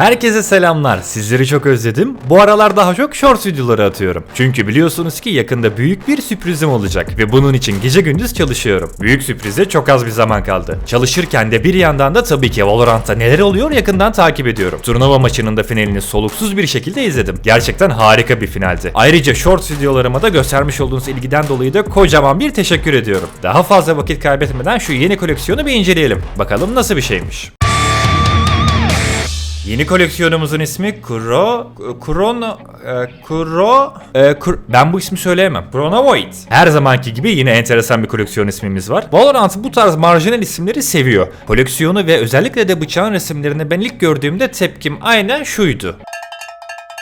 Herkese selamlar. Sizleri çok özledim. Bu aralar daha çok short videoları atıyorum. Çünkü biliyorsunuz ki yakında büyük bir sürprizim olacak ve bunun için gece gündüz çalışıyorum. Büyük sürprize çok az bir zaman kaldı. Çalışırken de bir yandan da tabii ki Valorant'ta neler oluyor yakından takip ediyorum. Turnuva maçının da finalini soluksuz bir şekilde izledim. Gerçekten harika bir finaldi. Ayrıca short videolarıma da göstermiş olduğunuz ilgiden dolayı da kocaman bir teşekkür ediyorum. Daha fazla vakit kaybetmeden şu yeni koleksiyonu bir inceleyelim. Bakalım nasıl bir şeymiş. Yeni koleksiyonumuzun ismi Kuro... Krono... E, Kuro... E, Kur- ben bu ismi söyleyemem. Chronovoid. Her zamanki gibi yine enteresan bir koleksiyon ismimiz var. Valorant bu tarz marjinal isimleri seviyor. Koleksiyonu ve özellikle de bıçağın resimlerini ben ilk gördüğümde tepkim aynen şuydu.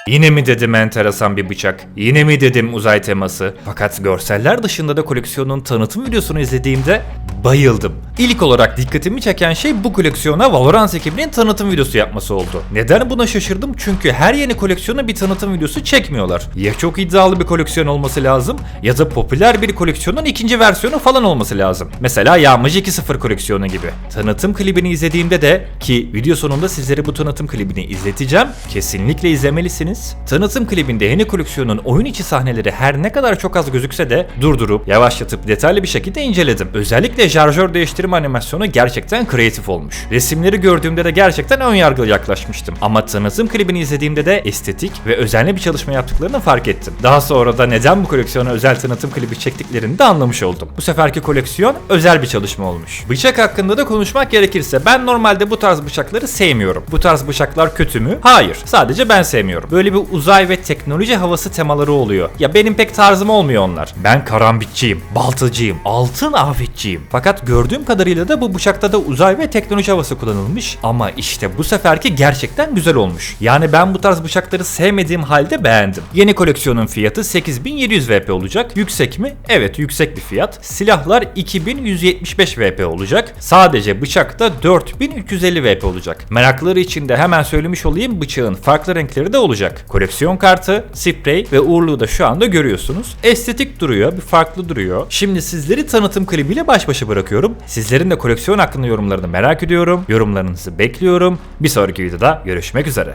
Yine mi dedim enteresan bir bıçak? Yine mi dedim uzay teması? Fakat görseller dışında da koleksiyonun tanıtım videosunu izlediğimde bayıldım. İlk olarak dikkatimi çeken şey bu koleksiyona Valorant ekibinin tanıtım videosu yapması oldu. Neden buna şaşırdım? Çünkü her yeni koleksiyona bir tanıtım videosu çekmiyorlar. Ya çok iddialı bir koleksiyon olması lazım ya da popüler bir koleksiyonun ikinci versiyonu falan olması lazım. Mesela Yağmacı 2.0 koleksiyonu gibi. Tanıtım klibini izlediğimde de ki video sonunda sizlere bu tanıtım klibini izleteceğim. Kesinlikle izlemelisiniz. Tanıtım klibinde yeni koleksiyonun oyun içi sahneleri her ne kadar çok az gözükse de durdurup yavaşlatıp detaylı bir şekilde inceledim. Özellikle şarjör değiştirme animasyonu gerçekten kreatif olmuş. Resimleri gördüğümde de gerçekten ön yargılı yaklaşmıştım. Ama tanıtım klibini izlediğimde de estetik ve özenli bir çalışma yaptıklarını fark ettim. Daha sonra da neden bu koleksiyona özel tanıtım klibi çektiklerini de anlamış oldum. Bu seferki koleksiyon özel bir çalışma olmuş. Bıçak hakkında da konuşmak gerekirse ben normalde bu tarz bıçakları sevmiyorum. Bu tarz bıçaklar kötü mü? Hayır. Sadece ben sevmiyorum. Böyle bir uzay ve teknoloji havası temaları oluyor. Ya benim pek tarzım olmuyor onlar. Ben karambitçiyim, baltacıyım, altın afetçiyim. Fakat gördüğüm kadarıyla da bu bıçakta da uzay ve teknoloji havası kullanılmış. Ama işte bu seferki gerçekten güzel olmuş. Yani ben bu tarz bıçakları sevmediğim halde beğendim. Yeni koleksiyonun fiyatı 8700 VP olacak. Yüksek mi? Evet yüksek bir fiyat. Silahlar 2175 VP olacak. Sadece bıçakta 4350 VP olacak. Merakları için de hemen söylemiş olayım bıçağın farklı renkleri de olacak. Koleksiyon kartı, sprey ve uğurluğu da şu anda görüyorsunuz. Estetik duruyor, bir farklı duruyor. Şimdi sizleri tanıtım klibiyle baş başa bırakıyorum. Sizlerin de koleksiyon hakkında yorumlarını merak ediyorum. Yorumlarınızı bekliyorum. Bir sonraki videoda görüşmek üzere.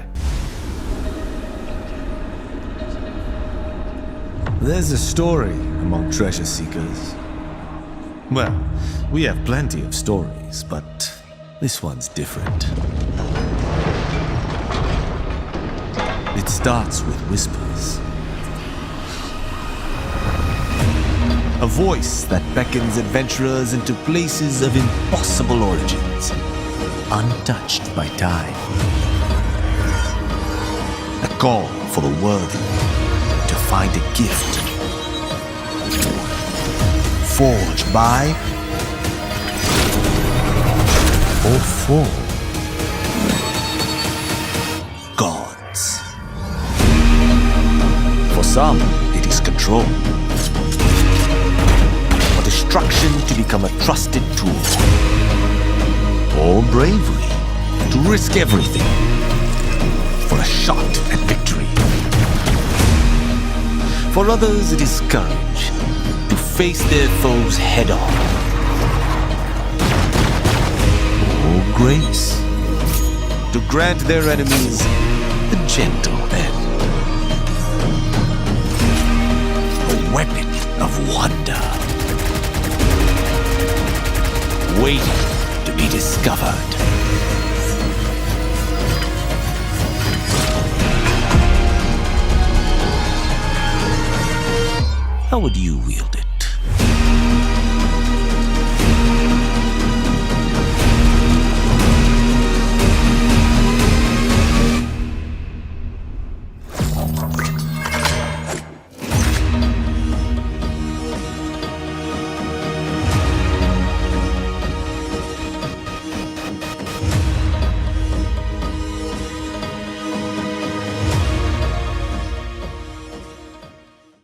There's a story among treasure seekers. Well, we have plenty of stories, but this one's different. It starts with whispers. A voice that beckons adventurers into places of impossible origins, untouched by time. A call for the worthy to find a gift forged by or for gods. For some, it is control. For destruction to become a trusted tool. Or bravery to risk everything for a shot at victory. For others, it is courage to face their foes head on. Or grace to grant their enemies a gentle end. A weapon of wonder. Waiting to be discovered. How would you wield it?